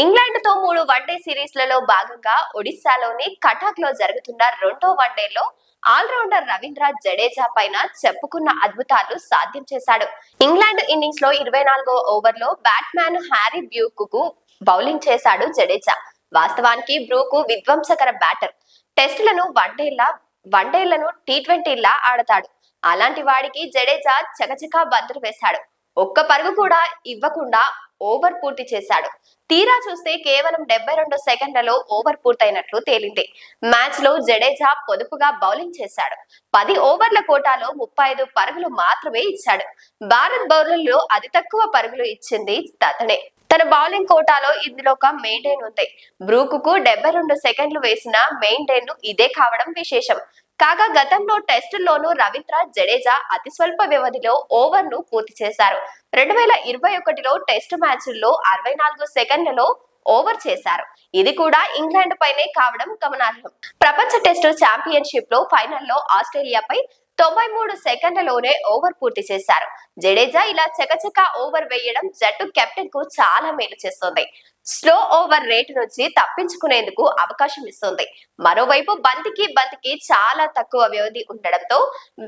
ఇంగ్లాండ్తో మూడు వన్డే సిరీస్లలో భాగంగా ఒడిశాలోని కటాక్లో జరుగుతున్న రెండో వన్డేలో ఆల్రౌండర్ రవీంద్ర జడేజా పైన చెప్పుకున్న అద్భుతాలు సాధ్యం చేశాడు. ఇంగ్లాండ్ ఇన్నింగ్స్లో ఇరవై నాలుగో ఓవర్లో బ్యాట్స్మన్ హ్యారీ బ్యూక్కు బౌలింగ్ చేశాడు జడేజా. వాస్తవానికి బ్రూకు విధ్వంసకర బ్యాటర్. టెస్టులను వన్డేలా వన్డేలను టీ ట్వంటీలా ఆడతాడు. అలాంటి వాడికి జడేజా చకచకా బంతులు వేశాడు. ఒక్క పరుగు కూడా ఇవ్వకుండా ఓవర్ పూర్తి చేశాడు. తీరా చూస్తే కేవలం డెబ్బై రెండు సెకండ్లలో ఓవర్ పూర్తయినట్లు తేలింది. మ్యాచ్లో జడేజా పొదుపుగా బౌలింగ్ చేశాడు. పది ఓవర్ల కోటాలో ముప్పై ఐదు పరుగులు మాత్రమే ఇచ్చాడు. భారత్ బౌలర్లో అతి తక్కువ పరుగులు ఇచ్చింది అతనే తన బౌలింగ్ కోటాలో ఇందులో ఒక మెయింటైన్ ఉంది. బ్రూకుకు డెబ్బై రెండు సెకండ్లు వేసిన మెయింటైన్ ఇదే కావడం విశేషం. కాగా గతంలో టెస్టుల్లోనూ రవీంద్ర జడేజా అతి స్వల్ప వ్యవధిలో ఓవర్ను పూర్తి చేశారు. రెండు వేల ఇరవై ఒకటిలో టెస్ట్ మ్యాచ్ల్లో అరవై నాలుగు సెకండ్లలో ఓవర్ చేశారు. ఇది కూడా ఇంగ్లాండ్ పైనే కావడం గమనార్హం. ప్రపంచ టెస్టు ఛాంపియన్షిప్లో ఫైనల్లో ఆస్ట్రేలియాపై తొంభై మూడు సెకండ్లలోనే ఓవర్ పూర్తి చేశారు. జడేజా ఇలా చకచక ఓవర్ వేయడం జట్టు కెప్టెన్కు చాలా మేలు చేస్తుంది. స్లో ఓవర్ రేటు నుంచి తప్పించుకునేందుకు అవకాశం ఇస్తుంది. మరోవైపు బంతికి బంతికి చాలా తక్కువ వ్యవధి ఉండడంతో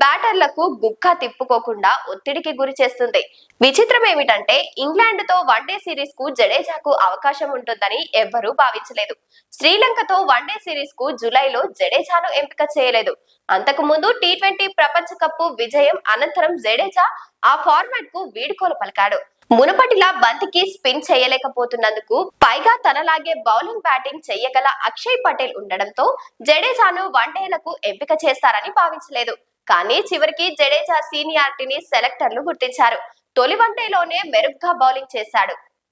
బ్యాటర్లకు గుక్క తిప్పుకోకుండా ఒత్తిడికి గురి చేస్తుంది. విచిత్రం ఏమిటంటే ఇంగ్లాండ్తో వన్డే సిరీస్కు జడేజాకు అవకాశం ఉంటుందని ఎవ్వరూ భావించలేదు. శ్రీలంకతో వన్డే సిరీస్కు జూలైలో జడేజాను ఎంపిక చేయలేదు. అంతకు ముందు టీ ట్వంటీ ప్రపంచ కప్ విజయం అనంతరం జడేజా ఆ ఫార్మాట్కు వీడుకోలు పలికాడు. మునుపటిలా బంతికి స్పిన్ చేయలేకపోతున్నందుకు పైగా తనలాగే బౌలింగ్ బ్యాటింగ్ చేయగల అక్షయ్ పటేల్ ఉండడంతో జడేజాను వన్డేలకు ఎంపిక చేస్తారని భావించలేదు. కానీ చివరికి జడేజా సీనియారిటీని సెలెక్టర్లు గుర్తించారు. తొలి వన్డేలోనే మెరుగ్గా బౌలింగ్ చేశాడు.